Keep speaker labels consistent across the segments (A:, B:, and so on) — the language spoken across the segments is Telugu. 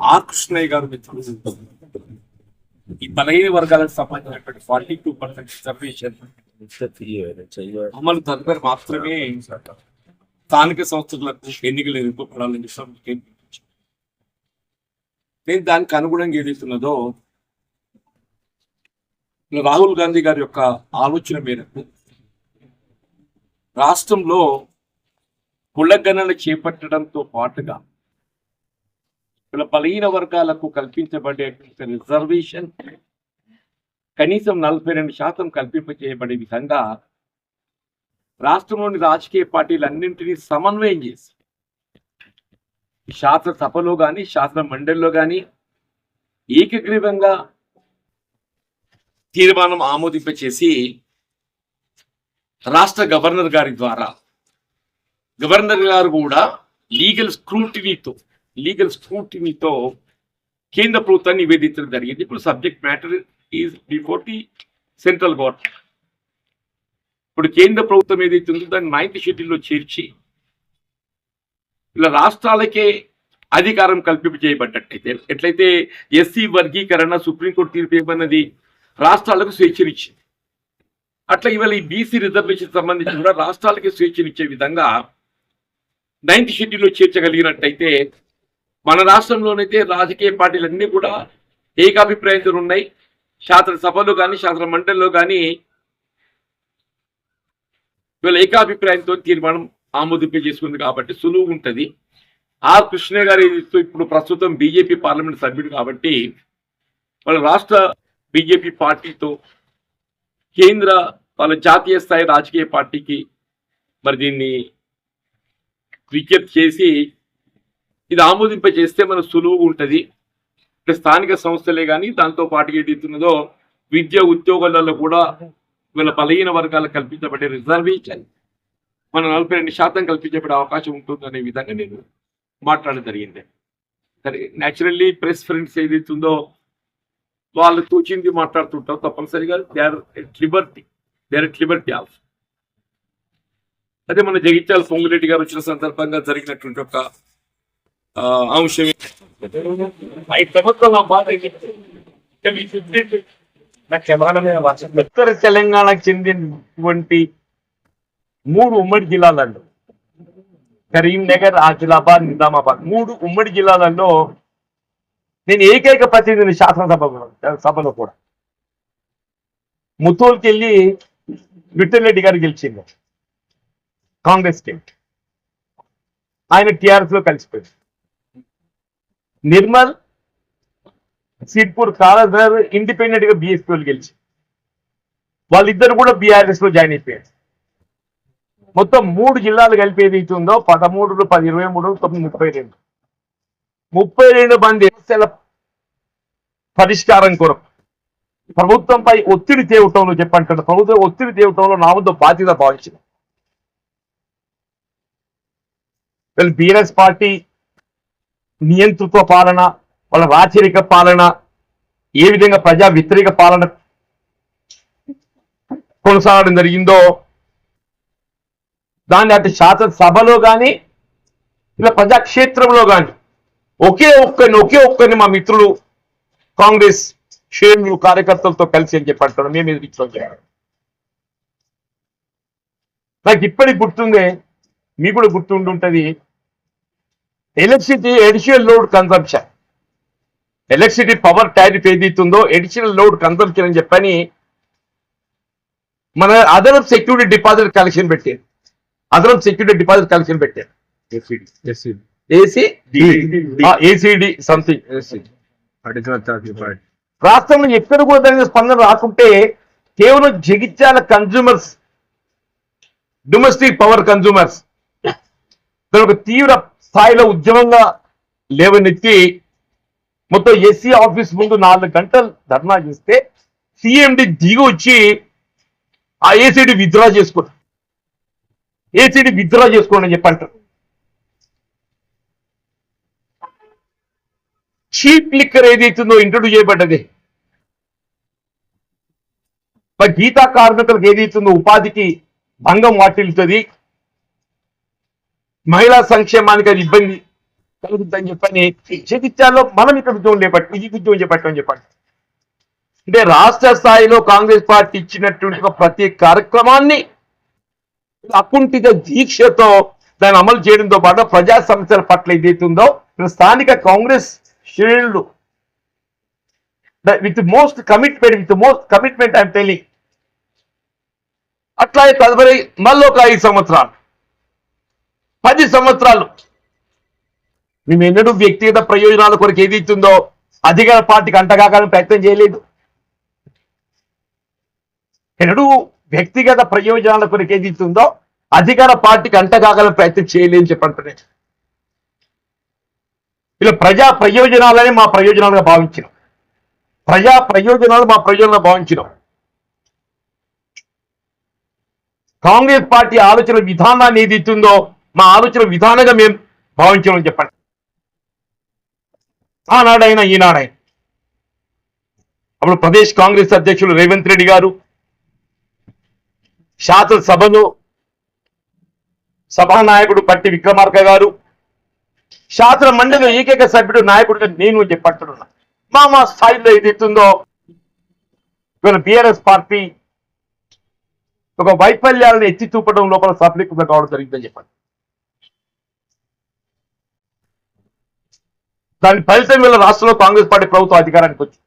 A: ఆర్ కృష్ణయ్య గారు ఈ బలహీన వర్గాలకు సంబంధించినటువంటి ఫార్టీ టూ పర్సెంట్ రిజర్వేషన్ అమలు తదుపరి మాత్రమే స్థానిక సంస్థలకు ఎన్నికలు ఎదుర్కోపడాలని నేను దానికి అనుగుణంగా ఏదైతున్నదో రాహుల్ గాంధీ గారి యొక్క ఆలోచన మేరకు రాష్ట్రంలో కులగణన చేపట్టడంతో పాటుగా బలహీన వర్గాలకు కల్పించబడే రిజర్వేషన్ కనీసం నలభై రెండు శాతం కల్పింపచేయబడే విధంగా రాష్ట్రంలోని రాజకీయ పార్టీలన్నింటినీ సమన్వయం చేసి శాసనసభలో కానీ శాసన మండలిలో కానీ ఏకగ్రీవంగా తీర్మానం ఆమోదింపచేసి రాష్ట్ర గవర్నర్ గారి ద్వారా గవర్నర్ గారు కూడా లీగల్ స్క్రూటినీతో లీగల్ స్క్రూటినీతో కేంద్ర ప్రభుత్వాన్ని నివేదించడం జరిగింది. ఇప్పుడు subject matter is before the central government ఇప్పుడు కేంద్ర ప్రభుత్వం ఏదైతే ఉందో దాన్ని నైన్త్ షెడ్యూల్లో చేర్చి ఇలా రాష్ట్రాలకే అధికారం కల్పింప చేయబడ్డట్టయితే ఎట్లయితే ఎస్సీ వర్గీకరణ సుప్రీంకోర్టు తీర్పు ఏమన్నది రాష్ట్రాలకు స్వేచ్ఛనిచ్చింది. అట్లా ఇవాళ ఈ బీసీ రిజర్వేషన్ సంబంధించి కూడా రాష్ట్రాలకి స్వేచ్ఛనిచ్చే విధంగా నైన్త్ షెడ్యూల్లో చేర్చగలిగినట్టయితే మన రాష్ట్రంలోనైతే రాజకీయ పార్టీలన్నీ కూడా ఏకాభిప్రాయంతో ఉన్నాయి. శాసనసభలో కానీ శాసన మండలిలో కానీ వీళ్ళ ఏకాభిప్రాయంతో తీర్మానం ఆమోదింప చేసుకుంది కాబట్టి సులువు ఉంటుంది. ఆర్ కృష్ణ గారి ఇప్పుడు ప్రస్తుతం బీజేపీ పార్లమెంట్ సభ్యుడు కాబట్టి వాళ్ళ రాష్ట్ర బీజేపీ పార్టీతో కేంద్ర వాళ్ళ జాతీయ స్థాయి రాజకీయ పార్టీకి మరి దీన్ని విజ్ఞప్తి చేసి ఇది ఆమోదింప చేస్తే మనకు సులువుగా ఉంటుంది. అంటే స్థానిక సంస్థలే కానీ దాంతో పాటు ఏదైతున్నదో విద్య ఉద్యోగాలలో కూడా వీళ్ళ బలహీన వర్గాలకు కల్పించబడే రిజర్వేషన్ మన నలభై రెండు శాతం కల్పించబడే అవకాశం ఉంటుంది అనే విధంగా నేను మాట్లాడడం జరిగింది. సరే న్యాచురల్లీ ప్రెస్ ఫ్రెండ్స్ ఏదైతుందో వాళ్ళు తోచింది మాట్లాడుతుంటారు తప్పనిసరిగా. They are at liberty they are at liberty also అదే మన జగిత్యాల పొంగురెడ్డి గారు వచ్చిన సందర్భంగా జరిగినటువంటి ఒక అంశం ఉత్తర తెలంగాణకు చెందినటువంటి మూడు ఉమ్మడి జిల్లాలలో కరీంనగర్ ఆదిలాబాద్ నిజామాబాద్ మూడు ఉమ్మడి జిల్లాలలో నేను ఏకైక ప్రతినిధిని శాసనసభ సభలో కూడా. ముత్తూరుకి వెళ్ళి విఠల్ రెడ్డి గారు గెలిచింది. Congress state. ఆయన టిఆర్ఎస్లో కలిసిపోయింది. నిర్మల్ సిడ్పూర్ కాలర్ ఇండిపెండెంట్గా బీఎస్పీ వాళ్ళు గెలిచి వాళ్ళిద్దరు కూడా బీఆర్ఎస్లో జాయిన్ అయిపోయారు. మొత్తం మూడు జిల్లాలు కలిపి ఏదైతే ఉందో పదమూడు పది ఇరవై మూడు తొమ్మిది ముప్పై రెండు. ముప్పై రెండు మంది సమస్యల పరిష్కారం కొరకు ప్రభుత్వంపై ఒత్తిడి తేవటంలో చెప్పంటాడు ప్రభుత్వం ఒత్తిడి తేవటంలో నా వద్ద బాధ్యత భావించింది. వీళ్ళు బీఆర్ఎస్ పార్టీ నియంతృత్వ పాలన వాళ్ళ రాచరిక పాలన ఏ విధంగా ప్రజా వ్యతిరేక పాలన కొనసాగడం జరిగిందో దాన్ని అటు శాసనసభలో కానీ ఇలా ప్రజాక్షేత్రంలో కానీ ఒకే ఒక్కరిని ఒకే ఒక్కరిని మా మిత్రులు కాంగ్రెస్ శ్రేణులు కార్యకర్తలతో కలిసి అని చెప్పి అంటారు మేము ఎదురించడం నాకు ఇప్పటికి గుర్తుందే మీకు కూడా గుర్తుండుంటది electricity additional load consumption electricity power tariff ఏదైతుందో ఎడిషనల్ లోడ్ కన్సంప్షన్ అని చెప్పని మన అదనపు సెక్యూరిటీ డిపాజిట్ కలెక్షన్ పెట్టారు. అదనపు సెక్యూరిటీ డిపాజిట్ కలెక్షన్ పెట్టారు. ఏసీడి సంథింగ్ రాష్ట్రంలో ఎక్కడ కూడా దాని స్పందన రాకుంటే కేవలం Jagtial consumers domestic power consumers దాని ఒక తీవ్ర స్థాయిలో ఉద్యమంగా లేవనెత్తి మొత్తం ఎస్సీ ఆఫీస్ ముందు నాలుగు గంటలు ధర్నా చేస్తే సిఎండి దిగి వచ్చి ఆ ఏసీడీ విత్డ్రా చేసుకోండి ఏసీడీ విత్డ్రా చేసుకోండి అని చెప్పంటారు చీప్ లిక్కర్ ఏదైతుందో ఇంట్రొడ్యూస్ చేయబడ్డది. గీతా కార్మికులకు ఏదైతుందో ఉపాధికి భంగం వాటిల్లుతుంది. మహిళా సంక్షేమానికి అది ఇబ్బంది కలుగుతుందని చెప్పని జగిత్యాల్లో మనం ఇక్కడ ఉద్యోగం చేపట్టి ఇది ఉద్యోగం చేపట్టమని చెప్పండి. అంటే రాష్ట్ర స్థాయిలో కాంగ్రెస్ పార్టీ ఇచ్చినటువంటి ఒక ప్రతి కార్యక్రమాన్ని అకుంఠిత దీక్షతో దాన్ని అమలు చేయడంతో పాటు ప్రజా సమస్యల పట్ల ఏదైతుందో స్థానిక కాంగ్రెస్ శ్రేణులు with most commitment with most commitment I'm telling అట్లాగే తదుపరి మళ్ళీ ఒక ఐదు సంవత్సరాలు. పది సంవత్సరాలు. మేము ఎన్నడూ వ్యక్తిగత ప్రయోజనాల కొరకు ఏది ఇస్తుందో అధికార పార్టీకి అంటగాకాలని ప్రయత్నం చేయలేదు. ఎన్నడూ వ్యక్తిగత ప్రయోజనాల కొరకు ఏది ఇస్తుందో అధికార పార్టీకి అంటగాకాలని ప్రయత్నం చేయలేని చెప్పంటున్నాను ఇలా ప్రజా ప్రయోజనాలనే మా ప్రయోజనాలుగా భావించినాం. ప్రజా ప్రయోజనాలు మా ప్రయోజనాలు భావించినాం. కాంగ్రెస్ పార్టీ ఆలోచన విధానాన్ని ఏది ఇస్తుందో మా ఆలోచన విధానంగా మేము భావించమని చెప్పండి. ఆనాడైనా ఈనాడైనా. అప్పుడు ప్రదేశ్ కాంగ్రెస్ అధ్యక్షులు రేవంత్ రెడ్డి గారు శాసనసభలో సభానాయకుడు పట్టి విక్రమార్క గారు శాసన మండలి ఏకైక సభ్యుడు నాయకుడిగా నేను చెప్పంటున్నా మా మా స్థాయిలో ఏది ఇవాళ పార్టీ ఒక వైఫల్యాలను ఎత్తి చూపడం లోపల సఫలీకృతం కావడం జరిగిందని చెప్పండి. దాని ఫలితం వీళ్ళ రాష్ట్రంలో కాంగ్రెస్ పార్టీ ప్రభుత్వం అధికారానికి వచ్చింది.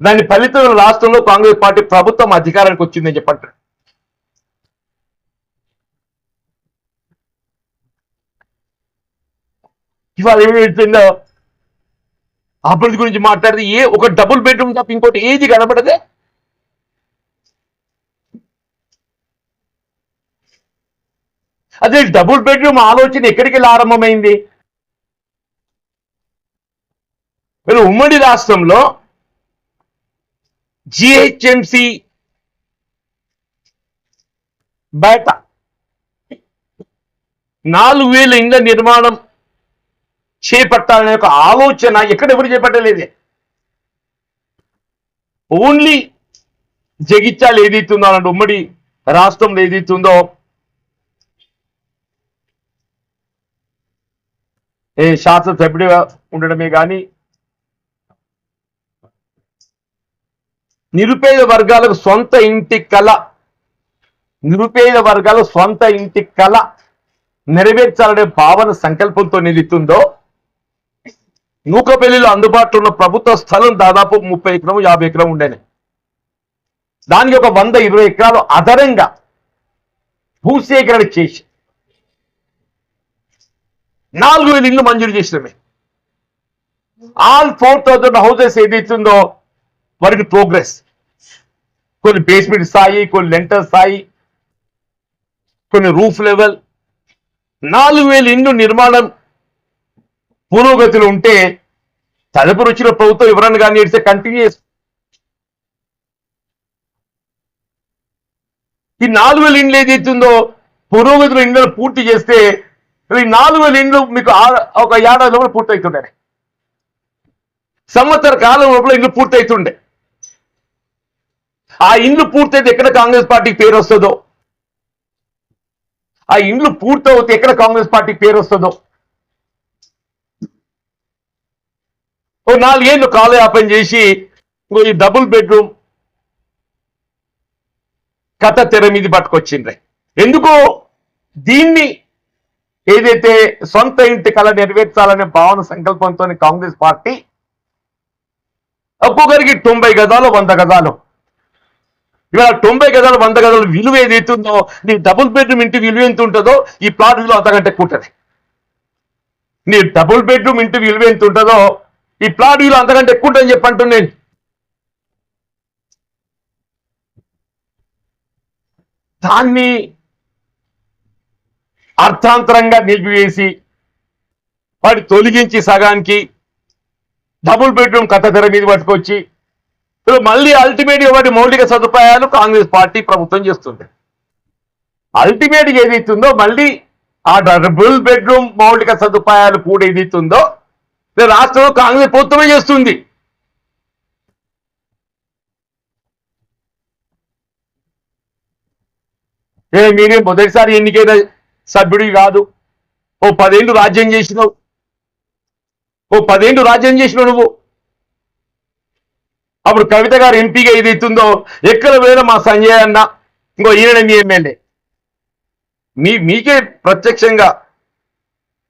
A: దాని ఫలితం వీళ్ళ రాష్ట్రంలో కాంగ్రెస్ పార్టీ ప్రభుత్వం అధికారానికి వచ్చిందని చెప్పంటారు ఇవాళ ఏమైతుందో అభివృద్ధి గురించి మాట్లాడితే ఏ ఒక డబుల్ బెడ్రూమ్ తప్ప ఇంకోటి ఏది కనబడదే అదే డబుల్ బెడ్రూమ్ ఆలోచన ఎక్కడికి వెళ్ళి ఆరంభమైంది? మరి ఉమ్మడి రాష్ట్రంలో జిహెచ్ఎంసి బయట నాలుగు వేల ఇండ్ల నిర్మాణం చేపట్టాలనే ఒక ఆలోచన ఎక్కడ ఎవరు చేపట్టలేదే. ఓన్లీ జగిత్యాలు ఏదైతుందో అలాంటి ఉమ్మడి రాష్ట్రంలో ఏదైతుందో ఏ శాసనసభ్యుడిగా ఉండడమే కానీ నిరుపేద వర్గాలకు సొంత ఇంటి కళ నిరుపేద వర్గాల సొంత ఇంటి కళ నెరవేర్చాలనే భావన సంకల్పంతో నిలుతుందో నూకపల్లిలో అందుబాటులో ఉన్న ప్రభుత్వ స్థలం దాదాపు ముప్పై ఎకరం యాభై ఎకరం ఉండేది దానికి ఒక వంద ఇరవై ఎకరాలు అదనంగా భూసేకరణ చేసి నాలుగు వేల ఇల్లు మంజూరు చేసినమే. ఆల్ ఫోర్ థౌజండ్ హౌసెస్ ఏదైతుందో వారికి ప్రోగ్రెస్. కొన్ని బేస్మెంట్ స్థాయి కొన్ని లెంటర్ స్థాయి కొన్ని రూఫ్ లెవెల్ నాలుగు వేల ఇండ్లు నిర్మాణం పురోగతిలో ఉంటే తదుపరి వచ్చిన ప్రభుత్వం ఎవరన్నా కానీ ఇస్తే కంటిన్యూస్ ఈ నాలుగు వేల ఇండ్లు ఏదైతుందో పురోగతిలో ఇండ్లు పూర్తి చేస్తే ఈ నాలుగు వేల ఇండ్లు మీకు ఒక ఏడాది లోపల పూర్తి అవుతుండే సంవత్సర కాలం లోపల ఇండ్లు పూర్తవుతుండే. ఆ ఇండ్లు పూర్తయితే ఎక్కడ కాంగ్రెస్ పార్టీకి పేరు వస్తుందో? ఆ ఇండ్లు పూర్తవుతే ఎక్కడ కాంగ్రెస్ పార్టీకి పేరు వస్తుందో? ఓ నాలుగేళ్ళు కాలయాపన చేసి ఇంకో ఈ డబుల్ బెడ్రూమ్ కథ తెర మీద పట్టుకొచ్చిండ్రే. ఎందుకో దీన్ని ఏదైతే సొంత ఇంటి కళ నెరవేర్చాలనే భావన సంకల్పంతో కాంగ్రెస్ పార్టీ ఒక్కొక్కరికి తొంభై గజాలు వంద గజాలు. ఇవాళ తొంభై గదాలు వంద గజాలు విలువ ఏదైతుందో నీ డబుల్ బెడ్రూమ్ ఇంటి విలువ ఎంత ఉంటుందో ఈ ప్లాట్ విలువ అంతకంటే ఎక్కువ ఉంటుంది నీ డబుల్ బెడ్రూమ్ ఇంటి విలువ ఎంత ఉంటుందో ఈ ప్లాట్ విలువ అంతకంటే ఎక్కువ ఉంటుందని చెప్పంటున్నాను నేను దాన్ని అర్థాంతరంగా నిలిపివేసి వాటి తొలగించి సగానికి డబుల్ బెడ్రూమ్ కథ తెర మీద పట్టుకొచ్చి మళ్ళీ అల్టిమేట్గా వాటి మౌలిక సదుపాయాలు కాంగ్రెస్ పార్టీ ప్రభుత్వం చేస్తుంది. అల్టిమేట్ ఏదైతుందో మళ్ళీ ఆ డబుల్ బెడ్రూమ్ మౌలిక సదుపాయాలు కూడా ఏదైతుందో రాష్ట్రంలో కాంగ్రెస్ ప్రభుత్వమే చేస్తుంది. ఏ మీరే మొదటిసారి ఎన్నికైన సభ్యుడి కాదు. ఓ పదేళ్ళు రాజ్యం చేసినావు. ఓ పదేళ్ళు రాజ్యం చేసినావు నువ్వు. అప్పుడు కవిత గారు ఎంపీగా ఏదైతుందో ఎక్కడ వేరే మా సంజయ్ అన్న ఇంకో ఈయన మీ ఎమ్మెల్యే. మీ మీకే ప్రత్యక్షంగా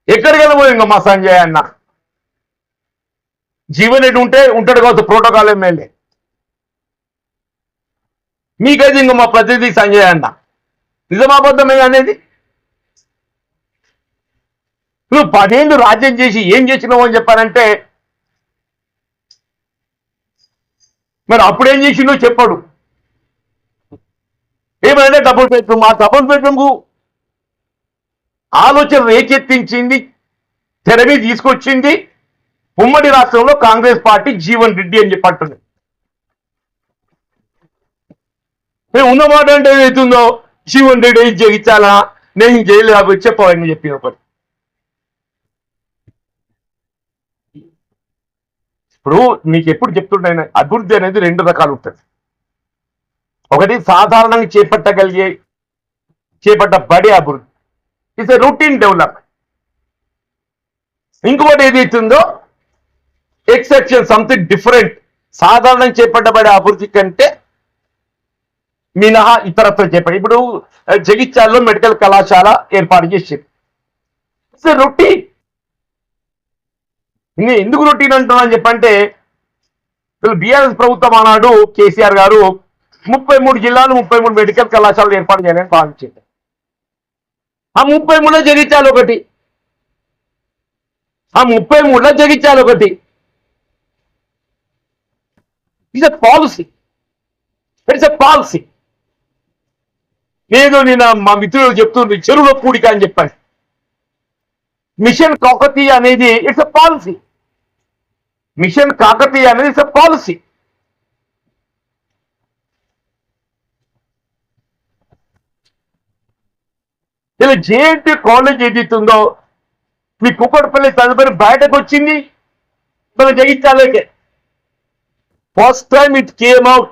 A: ఎక్కడికైనా పోయి ఇంకా మా సంజయ్ అన్న. జీవన్ రెడ్డి ఉంటే ఉంటాడు కావచ్చు ప్రోటోకాల్ ఎమ్మెల్యే. మీకైతే ఇంకా మా ప్రతినిధి సంజయ్ అన్న. నిజమాబద్ధమే అనేది? నువ్వు పదేళ్ళు రాజ్యం చేసి ఏం చేసినావు అని చెప్పారంటే మరి అప్పుడు ఏం చేసిండో చెప్పాడు. ఏమంటే డబుల్ బెడ్రూమ్ ఆ డబుల్ బెడ్రూమ్కు ఆలోచన రేకెత్తించింది తెర మీద తీసుకొచ్చింది ఉమ్మడి రాష్ట్రంలో కాంగ్రెస్ పార్టీ జీవన్ రెడ్డి అని చెప్పంటుంది మేము ఉన్నమాట అంటే ఏదైతుందో జీవన్ రెడ్డి ఏం నేను నేను కాబట్టి చెప్పవని చెప్పిన ఇప్పుడు నీకు ఎప్పుడు చెప్తుంటాయి అభివృద్ధి అనేది రెండు రకాలు ఉంటుంది ఒకటి సాధారణంగా చేపట్టగలిగే చేపట్టబడే అభివృద్ధి. ఇట్స్ ఎ రొటీన్ డెవలప్మెంట్ ఇంకొకటి ఏదైతుందో ఎక్సెప్షన్ సంథింగ్ డిఫరెంట్ సాధారణంగా చేపట్టబడే అభివృద్ధి కంటే మినహా ఇతరత్వ చేపట్టి ఇప్పుడు ఆ, జగిత్యాలలో మెడికల్ కళాశాల ఏర్పాటు చేసింది. ఇట్స్ రొటీన్ నేను ఎందుకు రొటీన్ అంటున్నాను చెప్పంటే బీఆర్ఎస్ ప్రభుత్వం ఆనాడు కేసీఆర్ గారు ముప్పై మూడు జిల్లాలు ముప్పై మూడు మెడికల్ కళాశాలలు ఏర్పాటు చేయాలని భావించింది ఆ ముప్పై మూడులో జగించాలి ఒకటి. ఆ ముప్పై మూడులో జగించాలి ఒకటి. It's a policy it's a policy నేను నేను మా మిత్రులు చెప్తుంది చెరువులో కూడిక అని చెప్పాను. మిషన్ కాకతీయ అనేది it's a policy mission Kakatiya అనేది ఇట్స్ ఎ పాలసీ. ఇలా జేఎన్టీ కాలేజ్ ఏదైతుందో మీ కుక్కడపల్లి తదుపరి బయటకు వచ్చింది మన జగిత్యాలకే first time it came out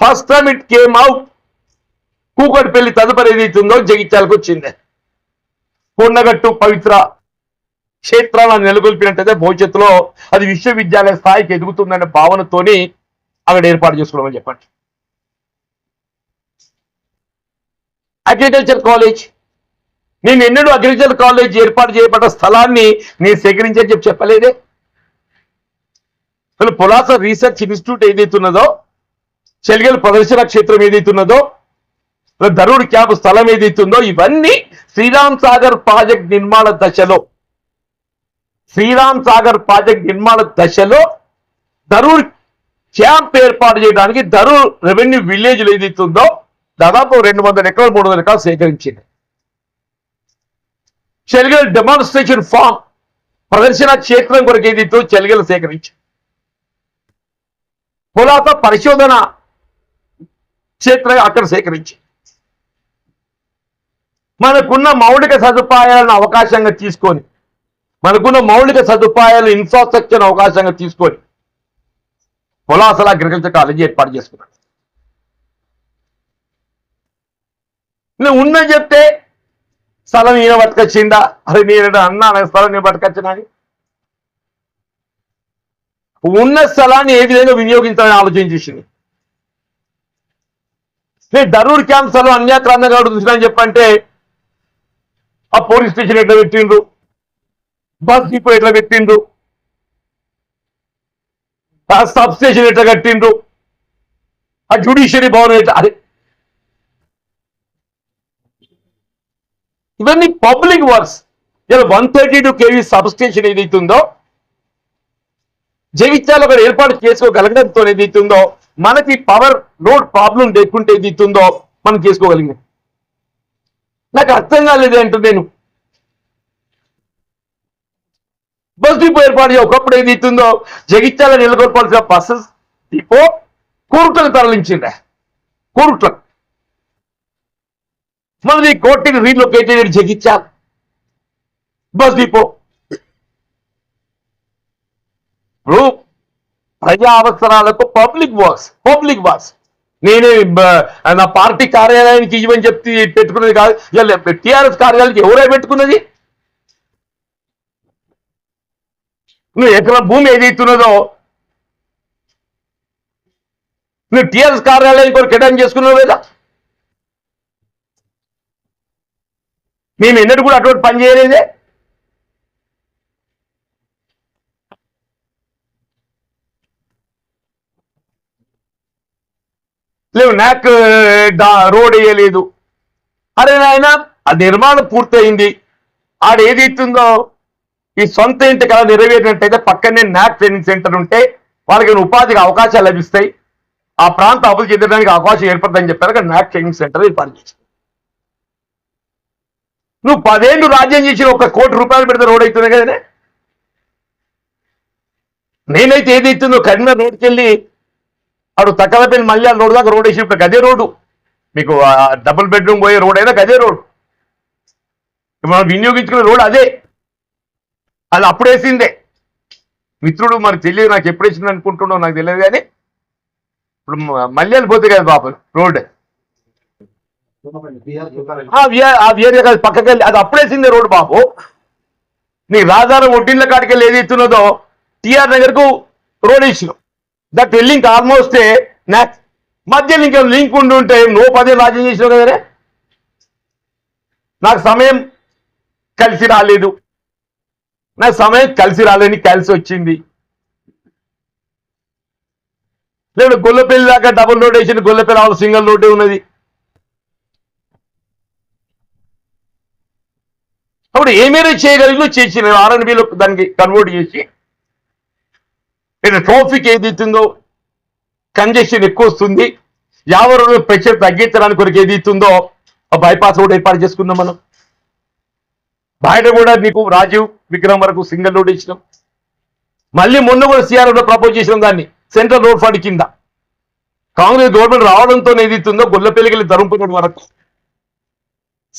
A: first time it came out Kukatpally తదుపరి ఏదైతుందో జగిత్యాలకు వచ్చింది. కొండగట్టు పవిత్ర క్షేత్రాలను నెలకొల్పినట్టయితే భవిష్యత్తులో అది విశ్వవిద్యాలయ స్థాయికి ఎదుగుతుందనే భావనతోని అక్కడ ఏర్పాటు చేసుకోవడం చెప్పండి. అగ్రికల్చర్ కాలేజ్ నేను ఎన్నడూ అగ్రికల్చర్ కాలేజ్ ఏర్పాటు చేయబడ్డ స్థలాన్ని నేను సేకరించని చెప్పి చెప్పలేదే. అసలు పొలాస రీసెర్చ్ ఇన్స్టిట్యూట్ ఏదైతున్నదో చెలిగల ప్రదర్శన క్షేత్రం ఏదైతున్నదో ధరుడు క్యాంప్ స్థలం ఏదైతుందో ఇవన్నీ శ్రీరామ్ సాగర్ ప్రాజెక్ట్ నిర్మాణ దశలో శ్రీరామ్ సాగర్ ప్రాజెక్ట్ నిర్మాణ దశలో ధరూర్ క్యాంప్ ఏర్పాటు చేయడానికి ధరూర్ రెవెన్యూ విలేజ్ ఏదైతుందో దాదాపు రెండు వందల ఎకరాలు మూడు వందల ఎకరాలు సేకరించింది. చెలిగల డెమాన్స్ట్రేషన్ ఫామ్ ప్రదర్శన క్షేత్రం కొరకు ఏదైతే చెలిగలు సేకరించింది. పులాత పరిశోధన క్షేత్రం అక్కడ సేకరించింది. మనకున్న మౌలిక సదుపాయాలను అవకాశంగా తీసుకొని మనకున్న మౌలిక సదుపాయాలు ఇన్ఫ్రాస్ట్రక్చర్ అవకాశంగా తీసుకొని పొలాసల అగ్రికల్చర్ కాలేజీ ఏర్పాటు చేసుకున్నాడు. నువ్వు ఉన్న చెప్తే స్థలం ఈయన పట్టుకొచ్చిందా అది నేను అన్నా నా స్థలం నేను పట్టుకొచ్చినా ఉన్న స్థలాన్ని ఏ విధంగా వినియోగించాలని ఆలోచన చేసింది? నేను ధరూర్ క్యాంప్ స్థలం అన్యాక్రాంతంగా చూసినా చెప్పంటే ఆ పోలీస్ స్టేషన్ ఎట్లా పెట్టిండ్రు? బస్ డిపో ఎట్లా పెట్టిండ్రు? ఆ సబ్ స్టేషన్ ఎట్లా కట్టిండ్రు? ఆ జ్యుడిషియరీ భవన్ ఎట్లా? అదే. ఇవన్నీ పబ్లిక్ వర్క్స్. ఇలా one thirty two KV sub station ఏదైతుందో జగిత్యాల ఒక ఏర్పాటు చేసుకోగలగడంతో ఏదైతుందో మనకి పవర్ లోడ్ ప్రాబ్లం లేకుంటే ఏదైతుందో మనం చేసుకోగలిగినాం. నాకు అర్థం కాలేదు అంటే నేను. బస్ డిపో ఏర్పాటు ఒకప్పుడు ఒకప్పుడు ఏదైతుందో జగిత్యాల నెలకొల్పాల్సిన బస్సెస్ డిపో కోరుట్లకు తరలించిండే కోరుట్లకు మనది కోటికి అయ్యాడు జగిత్యాల. బస్ డిపో ఇప్పుడు ప్రజా అవసరాలకు పబ్లిక్ వర్క్స్ పబ్లిక్ వర్క్స్ నేనే నా పార్టీ కార్యాలయానికి ఇవ్వని చెప్తే పెట్టుకున్నది కాదు. ఇలా టీఆర్ఎస్ కార్యాలయానికి ఎవరై పెట్టుకున్నది? నువ్వు ఎకరం భూమి ఏదైతున్నదో నువ్వు టీఆర్ఎస్ కార్యాలయం కొరకు కేటాయింపు చేసుకున్నావు లేదా? మేము ఎన్నడూ కూడా అటువంటి పని చేయలేదే. లేవు నాక్ రోడ్ వేయలేదు. అరే నాయన ఆ నిర్మాణం పూర్తయింది. ఆడ ఏది ఇస్తుందో ఈ సొంత ఇంటి కళ నెరవేరినట్టయితే పక్కనే నాక్ ట్రైనింగ్ సెంటర్ ఉంటే వాళ్ళకి ఉపాధికి అవకాశాలు లభిస్తాయి. ఆ ప్రాంత అభివృద్ధి చెందడానికి అవకాశం ఏర్పడదని చెప్పారు. అక్కడ నాక్ ట్రైనింగ్ సెంటర్ ఏర్పాటు చేశారు నువ్వు పదేళ్ళు రాజ్యం చేసి ఒక కోటి రూపాయలు పెడితే రోడ్ అవుతుంది కదనే? నేనైతే ఏదైతుందో కరీంనగర్ రోడ్కి వెళ్ళి అటు తక్కలపల్లి మళ్ళీ రోడ్ దాకా రోడ్ వేసినప్పుడు గదే రోడ్డు. మీకు డబుల్ బెడ్రూమ్ పోయే రోడ్ అయినా గదే రోడ్. ఇప్పుడు మనం వినియోగించుకునే రోడ్ అదే. అది అప్పుడేసిందే. మిత్రుడు మరి తెలియదు నాకు ఎప్పుడేసింది అనుకుంటున్నావు నాకు తెలియదు కానీ ఇప్పుడు మళ్ళీ పోతే కదా బాబు రోడ్. ఆ వియా- కాదు పక్కకి వెళ్ళి అది అప్పుడేసిందే రోడ్ బాబు. నీ రాజారం ఒడ్డిన్ల కాడికి వెళ్ళి ఏది ఇస్తున్నదో టిఆర్ నగర్కు రోడ్ ఇచ్చిన. దట్ లింక్ ఆల్మోస్ట్ నెక్స్ట్ మధ్యలో లింక్ లింక్ ఉండి ఉంటే నువ్వు పదే రాజ్యం చేసినావు కదనే నాకు సమయం కలిసి రాలేదు. నా సమయం కలిసి రాలేని కలిసి వచ్చింది. లేదు గొల్లపల్లి దాకా డబుల్ రోడ్ వేసిన గొల్లపల్లి ఆవిడ సింగిల్ రోడ్డే ఉన్నది. అప్పుడు ఏమేమి చేయగలిగిన చేసిన ఆర్ఎన్బిలో దానికి కన్వర్ట్ చేసి ఇక్కడ ట్రాఫిక్ ఏది ఇస్తుందో కంజెషన్ ఎక్కువ వస్తుంది. యాభై రోజులు ప్రెషర్ తగ్గించడానికి కొరకు ఏది ఇస్తుందో ఆ బైపాస్ రోడ్ ఏర్పాటు చేసుకుందాం మనం. బయట కూడా నీకు రాజీవ్ విక్రమ్ వరకు సింగిల్ రోడ్ ఇచ్చినాం. మళ్ళీ మొన్న కూడా సిఆర్లో ప్రపోజ్ చేసినాం దాన్ని. సెంట్రల్ రోడ్ ఫండ్ కింద. కాంగ్రెస్ గవర్నమెంట్ రావడంతో ఏదైతుందో గొల్లపల్లికి గొల్లపెల్లికి ధర్మపురం వరకు.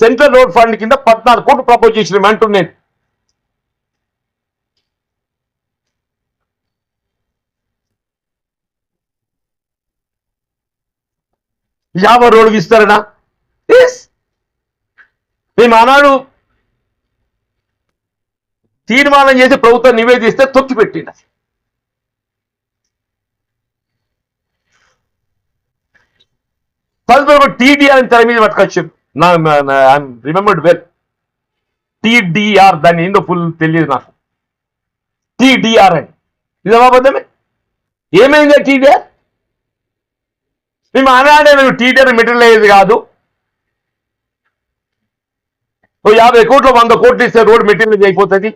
A: సెంట్రల్ రోడ్ ఫండ్ కింద పద్నాలుగు కోట్లు ప్రపోజ్ చేసినాం అంటున్నాను. యాభై రోడ్డుకి ఇస్తారనా మేము ఆనాడు తీర్మానం చేసి ప్రభుత్వం నివేదిస్తే తొక్కి పెట్టిన తదుపరి టీడీఆర్ తెర మీద పట్టుకొచ్చారు నా రిమెంబర్డ్ వెల్ టీడీఆర్ దాన్ని ఏందో ఫుల్ తెలియదు నాకు. టీడీఆర్ అని. ఇదే అబద్ధమే? ఏమైంది టీడీఆర్? మేము అనాడే మేము టీడీఆర్ మెటీరియలైజ్ కాదు. ఓ యాభై కోట్లు వంద కోట్లు ఇస్తే రోడ్ మెటీరియల్ అయిపోతుంది.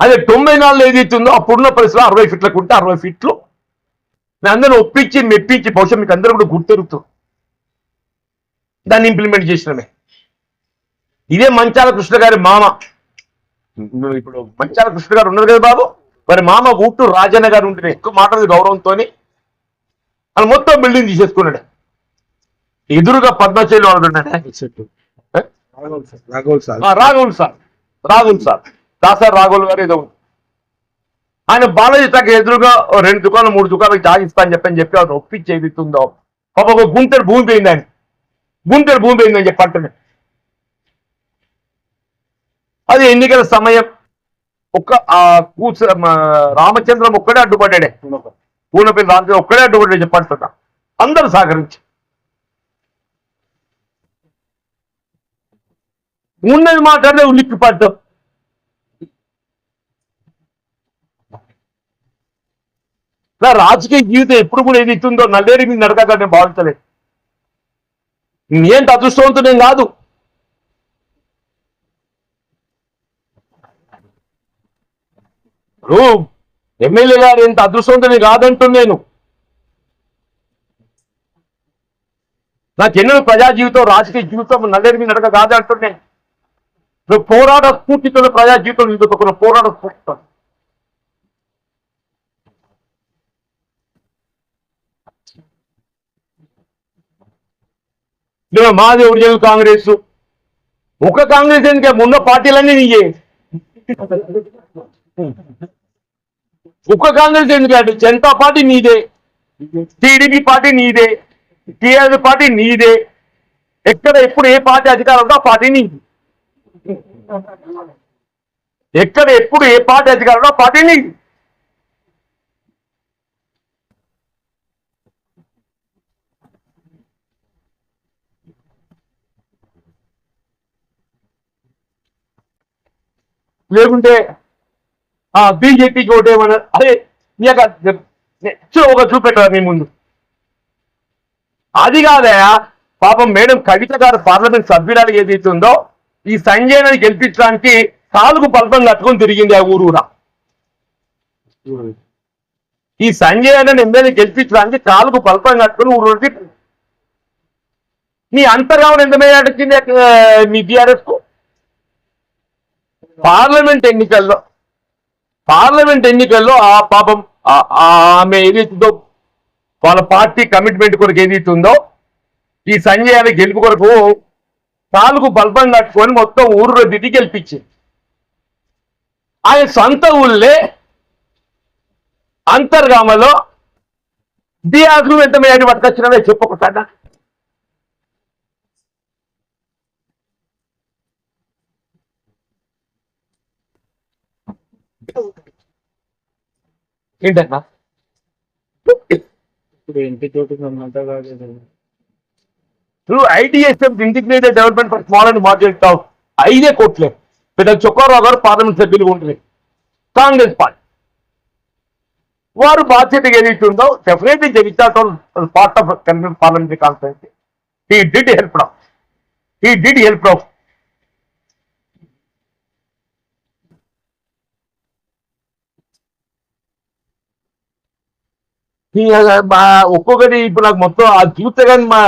A: అదే తొంభై నాలుగు ఏది ఇస్తుందో అప్పుడున్న పరిస్థితిలో అరవై ఫీట్లకు ఉంటే అరవై ఫీట్లు. నేను అందరూ ఒప్పించి మెప్పించి బహుశా మీకు అందరూ కూడా గుర్తెరుగుతారు దాన్ని ఇంప్లిమెంట్ చేసినమే. ఇదే మంచాల కృష్ణ గారి మామ. ఇప్పుడు మంచాల కృష్ణ గారు ఉన్నారు కదా బాబు? మరి మామ ఊటు రాజన్న గారు ఉంటే ఎక్కువ మాట్లాడదు గౌరవంతో అని మొత్తం బిల్డింగ్ తీసేసుకున్నాడు. ఎదురుగా ఉన్నాడు. ఏ?
B: రాఘవుల్ సార్.
A: రాఘవుల్ సార్. రాఘుల్ సార్. దాసర్ రాఘుల్ గారు ఏదో. ఆయన బాలాజీ తగ్గ ఎదురుగా రెండు దుకాణాలు మూడు దుకాణాలు జాగిస్తా అని చెప్పని చెప్పి ఆయన ఒప్పించి ఏదిస్తుందో పాప ఒక గుంటెడు భూమి పోయింది ఆయన. గుంటెడు భూమి పోయిందని చెప్పి అంటున్నాడు అది ఎన్నికల సమయం. ఒక్క మా రామచంద్రం ఒక్కడే అడ్డుపడ్డాడే. పూనపల్లి. రామచంద్రం ఒక్కడే అడ్డుపడ్డాడు చెప్పంటున్నా అందరూ సహకరించి. ఉన్నది మాట్లాడితే ఉలిక్కి పడ్డాం నా రాజకీయ జీవితం ఎప్పుడు కూడా ఏది ఇస్తుందో నల్లేరి మీద నడకగా నేను భావించలేదు నేంత అదృష్టవంతుడేం కాదు. ఇప్పుడు ఎమ్మెల్యే గారు ఎంత అదృష్టవంతుని కాదంటూ నేను. నా ఎన్నో ప్రజా జీవితం రాజకీయ జీవితం నల్లేరి మీద నడక కాదంటున్నాను నువ్వు పోరాట స్ఫూర్తితో ప్రజా జీవితం నిలుపుకున్న పోరాట స్ఫూర్తితో నువ్వు మాది ఒరిజినల్ కాంగ్రెస్ ఒక కాంగ్రెస్ ఎందుకే? ఉన్న పార్టీలన్నీ నీయే. ఒక్క కాంగ్రెస్ ఎందుకంటే జనతా పార్టీ నీదే. టీడీపీ పార్టీ నీదే. టీఆర్ఎస్ పార్టీ నీదే. ఎక్కడ ఎప్పుడు ఏ పార్టీ అధికారం ఉందో ఆ పార్టీ నీది. ఎక్కడ ఎప్పుడు ఏ పార్టీ అధికారంలో ఆ పార్టీని లేకుంటే ఆ బీజేపీకి ఓటేమన్నా అదే యొక్క ఒక చూపెట్టారు మీ ముందు. అది కాదయా పాపం మేడం కవిత గారు పార్లమెంట్ సభ్యురాలు ఏదైతుందో ఈ సంజయ్ గెలిపించడానికి కాలుకు పల్పం కట్టుకొని తిరిగింది ఆ ఊరూరా. ఈ సంజయ్ అన్న ఎమ్మెల్యే గెలిపించడానికి కాలుకు పల్పం కట్టుకుని ఊరు నీ అంతర్గామం ఎంత మీద మీ బీఆర్ఎస్కు? పార్లమెంట్ ఎన్నికల్లో పార్లమెంట్ ఎన్నికల్లో ఆ పాపం ఆ- ఆమె ఏదైతుందో వాళ్ళ పార్టీ కమిట్మెంట్ కొరకు ఏదైతుందో ఈ సంజయ్ అనే గెలుపు కొరకు కాలుకు బల్బం కట్టుకొని మొత్తం ఊరు దిగి గెలిపించింది. ఆయన సొంత ఊళ్ళే అంతర్గామలో బీఆర్లు ఎంత మేడి పట్టుకొచ్చినా చెప్పకుండా ఏంటన్నా?
B: ఇప్పుడు ఇంటి అంతా
A: integrated development for small and moderate town. ఐదే కోట్లే. పెద్ద చొక్కారావు గారు పార్లమెంట్ సభ్యులు ఉంటుంది కాంగ్రెస్ పార్టీ. వారు బాధ్యత ఏదైతుందో definitely Jagtial part of parliamentary conference he did help now he did help now ఒక్కొక్కటి ఇప్పుడు నాకు మొత్తం అది చూస్తే కానీ మా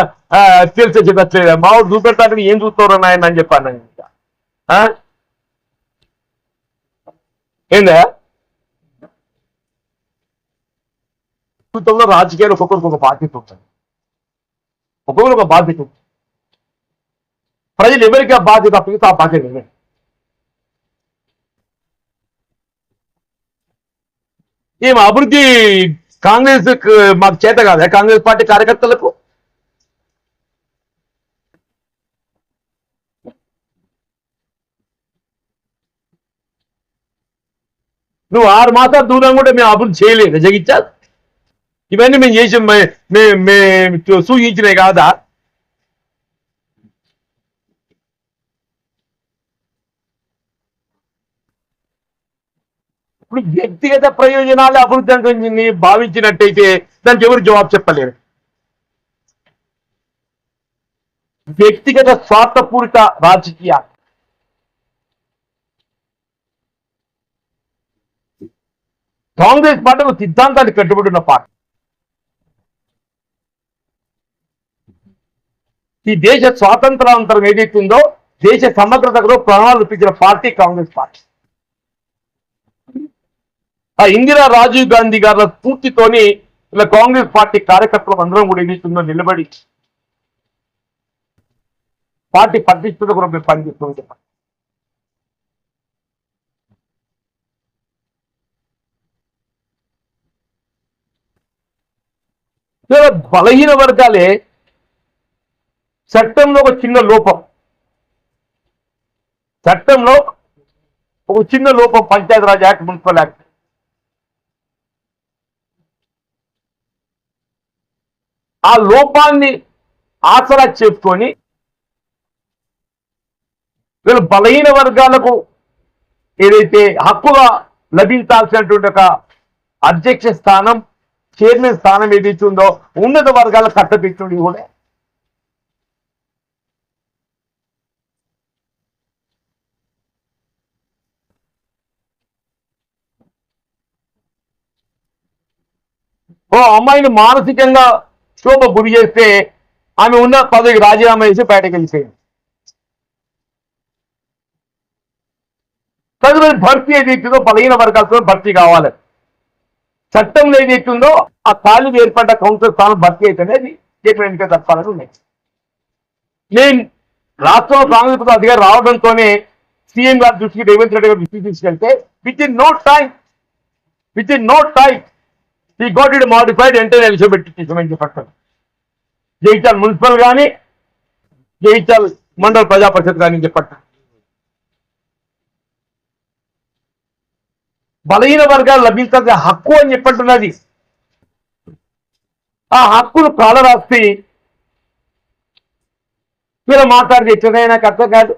A: తెలిసే చెప్పట్లేదు. మా వాడు చూపెట్టాక ఏం చూస్తారో నాయన అని చెప్పాను ఇంకా. ఏందా? జీవితంలో రాజకీయాలు ఒక్కొక్కరికి ఒక బాధ్యత ఉంటుంది. ఒక్కొక్కరికి ఒక బాధ్యత ఉంటుంది. ప్రజలు ఎవరికి ఆ బాధ్యత అప్పగిస్తే ఆ బాధ్యత నిజమే. ఏం అభివృద్ధి కాంగ్రెస్ మాకు చేత కాదా. కాంగ్రెస్ పార్టీ కార్యకర్తలకు? నువ్వు ఆరు మాసాలు దూరం కూడా మేము అభివృద్ధి చేయలేదు. జగించా ఇవన్నీ మేము చేసి. మేము సూచించినవి కాదా? ఇప్పుడు వ్యక్తిగత ప్రయోజనాలు అభివృద్ధి అనుకుని భావించినట్టయితే దానికి ఎవరు జవాబు చెప్పలేరు. వ్యక్తిగత స్వార్థపూరిత రాజకీయ కాంగ్రెస్ పార్టీ ఒక సిద్ధాంతాన్ని కట్టుబడి ఉన్న పార్టీ. ఈ దేశ స్వాతంత్రాంతరం ఏదైతుందో దేశ సమగ్రతకు ప్రాణాలు రూపించిన పార్టీ కాంగ్రెస్ పార్టీ. ఆ ఇందిరా రాజీవ్ గాంధీ గారి స్ఫూర్తితోని ఇలా కాంగ్రెస్ పార్టీ కార్యకర్తలు అందరం కూడా ఏదైతుందో నిలబడి పార్టీ పటిష్టత కూడా మేము పనిచేస్తామని చెప్పండి. బలహీన వర్గాలే చట్టంలో ఒక చిన్న లోపం. చట్టంలో ఒక చిన్న లోపం పంచాయతీరాజ్ యాక్ట్ మున్సిపల్ యాక్ట్. ఆ లోపాన్ని ఆసరా చేసుకొని వీళ్ళు బలహీన వర్గాలకు ఏదైతే హక్కుగా లభించాల్సినటువంటి ఒక అధ్యక్ష స్థానం చైర్మన్ స్థానం ఏదైతే ఉందో ఉన్నత వర్గాల కట్టబెట్టుడి కూడా. ఓ అమ్మాయిని మానసికంగా శోభ గురి చేస్తే ఆమె ఉన్న పదవికి రాజీనామా చేసి బయటకు వెళ్ళిపోయింది తదుపరి భర్తీ ఏదైతుందో బలహీన వర్గాలతో భర్తీ కావాలి. చట్టంలో ఏదైతుందో ఆ ఖాళీ ఏర్పడ్డ కౌన్సిల్ స్థానం భర్తీ అయితేనేది ఎన్నిక తప్పాలని ఉన్నాయి. నేను రాష్ట్రంలో కాంగ్రెస్ ప్రభుత్వం రావడంతోనే సీఎం గారి దృష్టికి రేవంత్ రెడ్డి గారి దృష్టికి తీసుకెళ్తే within no time within no time ఈ గోట్ మోడిఫైడ్ ఎంటర్ వెంటనే విషయపెట్టి పక్కన జయిత్యాల మున్సిపల్ కానీ జయిత్యాల మండల ప్రజా పరిషత్ కానీ చెప్పట్ట బలహీన వర్గాలు లభించాల్సిన హక్కు అని చెప్పంటున్నది. ఆ హక్కును కాలరాస్తే వీళ్ళ మాట్లాడితే ఎట్లనైనా కాదు.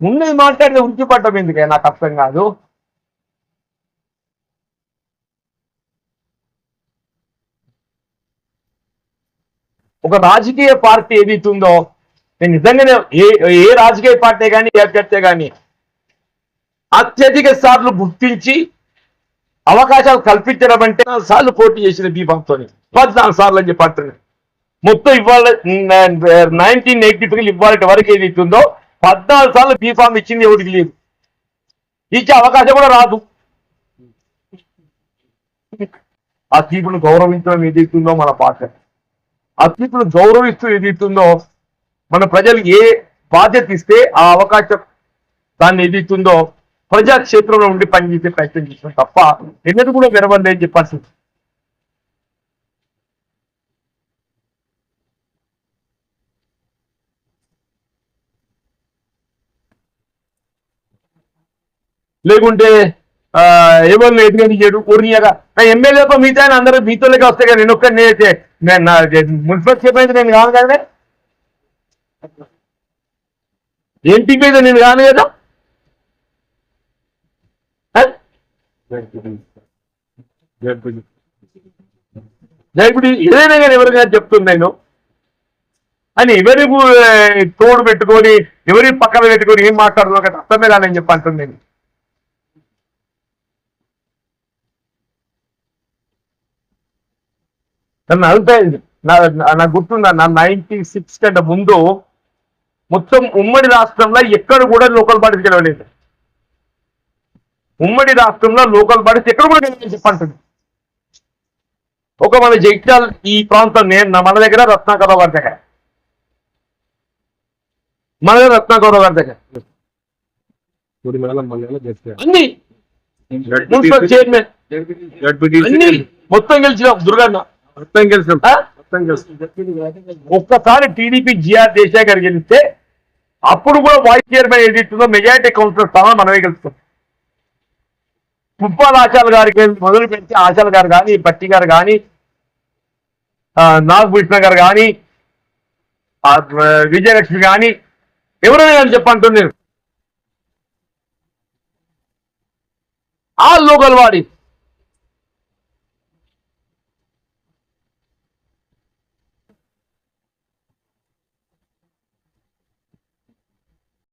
A: ఉన్నది మాట్లాడితే ఉంచిపడ్డం ఎందుకే? నాకు అర్థం కాదు. ఒక రాజకీయ పార్టీ ఏదైతుందో నేను నిజంగానే ఏ ఏ రాజకీయ పార్టీ కానీ ఏ అభ్యర్థి కానీ అత్యధిక సార్లు గుర్తించి అవకాశాలు కల్పించడం అంటే నాలుగు సార్లు పోటీ చేసిన బీఫామ్తో పద్నాలుగు సార్లు అని చెప్పి అంటున్నాను మొత్తం ఇవాళ నైన్టీన్ ఎయిటీ త్రీ ఇవాళ వరకు ఏదైతుందో పద్నాలుగు సార్లు బీఫామ్ ఇచ్చింది ఎవరికి లేదు. ఇచ్చే అవకాశం కూడా రాదు. ఆ తీర్పును గౌరవించడం ఏదైతుందో మన బాధ్యత. ఆ తీర్పును గౌరవిస్తూ ఏదైతుందో మన ప్రజలు ఏ బాధ్యత ఇస్తే ఆ అవకాశం దాన్ని ఏదైతుందో ప్రజాక్షేత్రంలో ఉండి పనిచేసే ప్రయత్నం చేసిన తప్ప ఎన్నడూ కూడా విరవలే అని లేకుంటే ఎవరిని ఎదుగని చేయడు ఊరినియగా నా ఎమ్మెల్యే మిగతా అందరూ మీతోళ్ళకి వస్తాయి కదా నేను ఒక్క నేనైతే నేను మున్సిపల్ చెప్పైతే నేను కాను కదా ఎంపీ మీద నేను కాను కదా? ఆ? జైపుడి ఏదైనా కానీ ఎవరికైనా చెప్తుంది నేను. అని ఎవరి తోడు పెట్టుకొని ఎవరి పక్కన పెట్టుకొని ఏం మాట్లాడుతున్నా కదా అర్థమే కాదని చెప్పి అంటుంది నేను. నన్ను అడుగుతాయి నా నాకు గుర్తుందా? నా నైన్టీ సిక్స్ కంటే ముందు మొత్తం ఉమ్మడి రాష్ట్రంలో ఎక్కడ కూడా లోకల్ బాడీస్ గెలవలేదు. ఉమ్మడి రాష్ట్రంలో లోకల్ బాడీస్ ఎక్కడ కూడా గెలవలేదు చెప్పంటుంది ఒక మన జైత్యాల్ ఈ ప్రాంతం నేను మన దగ్గర రత్నాకరావు గారి దగ్గర. మన దగ్గర రత్నాకరావు గారి దగ్గర. అన్ని మున్సిపల్ చైర్మన్ మొత్తం గెలిచినాం దుర్గన్న. ఒక్కసారి టీడీపీ జిఆర్ దేశాయ్ గెలిస్తే అప్పుడు కూడా వైస్ చైర్మన్ ఏదైతుందో మెజారిటీ కౌన్సిలర్ స్థానం మనమే గెలుస్తాం. పుప్పాల ఆచాల్ గారికి మొదలు పెడితే ఆచాల్ గారు కానీ పట్టి గారు కానీ నాగభూషణ గారు కానీ విజయలక్ష్మి కానీ ఎవరైనా కానీ చెప్పంటున్నారు ఆ లోకల్ వాడి